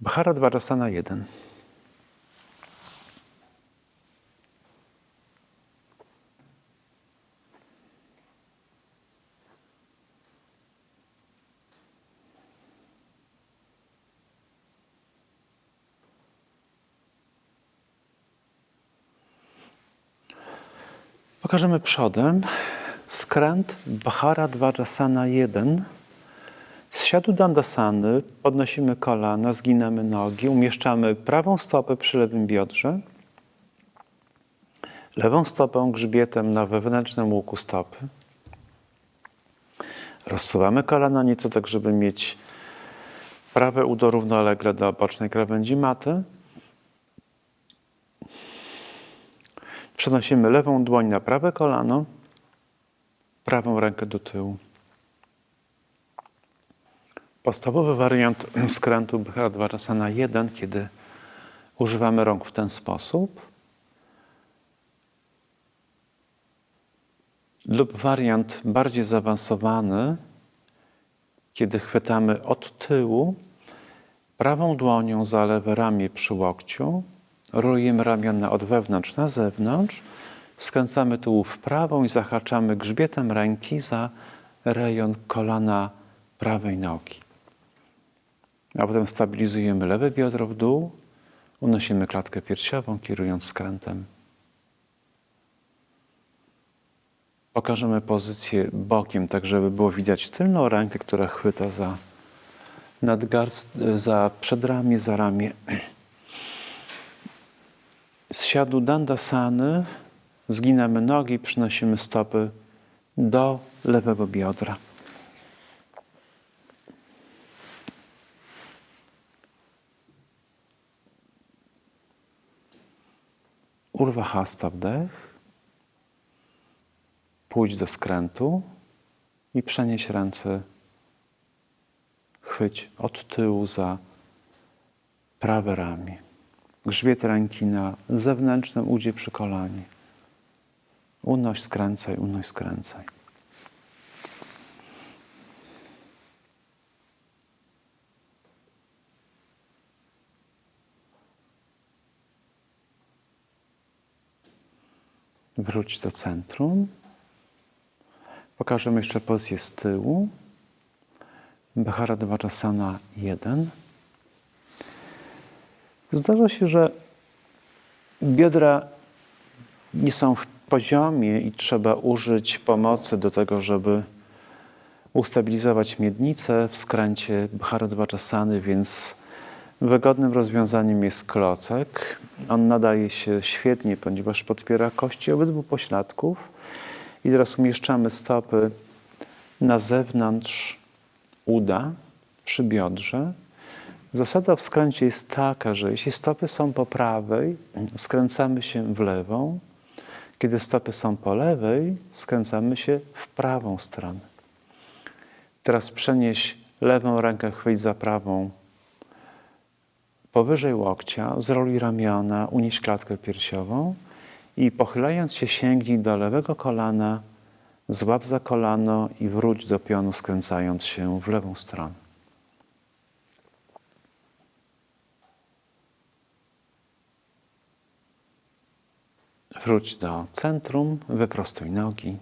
Bharadvajasana 1. Pokażemy przodem skręt Bharadvajasana 1. Siadu Dandasany podnosimy kolana, zginamy nogi, umieszczamy prawą stopę przy lewym biodrze, lewą stopą grzbietem na wewnętrznym łuku stopy. Rozsuwamy kolana nieco tak, żeby mieć prawe udo równolegle do bocznej krawędzi maty. Przenosimy lewą dłoń na prawe kolano, prawą rękę do tyłu. Podstawowy wariant skrętu Bharadvajasana 1, kiedy używamy rąk w ten sposób. Lub wariant bardziej zaawansowany, kiedy chwytamy od tyłu prawą dłonią za lewe ramię przy łokciu, rolujemy ramiona od wewnątrz na zewnątrz, skręcamy tułów w prawą i zahaczamy grzbietem ręki za rejon kolana prawej nogi. A potem stabilizujemy lewe biodro w dół, unosimy klatkę piersiową, kierując skrętem. Pokażemy pozycję bokiem, tak żeby było widać tylną rękę, która chwyta za nadgarst, za przedramię, za ramię. Z siadu Dandasany zginamy nogi, przynosimy stopy do lewego biodra. Urwa hasta wdech. Pójdź do skrętu i przenieś ręce. Chwyć od tyłu za prawe ramię. Grzbiet ręki na zewnętrznym udzie przy kolanie. Unoś, skręcaj, unoś, skręcaj. Wróć do centrum. Pokażemy jeszcze pozycję z tyłu. Bharadvajasana 1. Zdarza się, że biodra nie są w poziomie i trzeba użyć pomocy do tego, żeby ustabilizować miednicę w skręcie Bharadvajasany, więc wygodnym rozwiązaniem jest klocek. On nadaje się świetnie, ponieważ podpiera kości obydwu pośladków. I teraz umieszczamy stopy na zewnątrz uda przy biodrze. Zasada w skręcie jest taka, że jeśli stopy są po prawej, skręcamy się w lewą. Kiedy stopy są po lewej, skręcamy się w prawą stronę. Teraz przenieś lewą rękę, chwyć za prawą powyżej łokcia, zroluj ramiona, unieś klatkę piersiową i pochylając się sięgnij do lewego kolana, złap za kolano i wróć do pionu, skręcając się w lewą stronę. Wróć do centrum, wyprostuj nogi.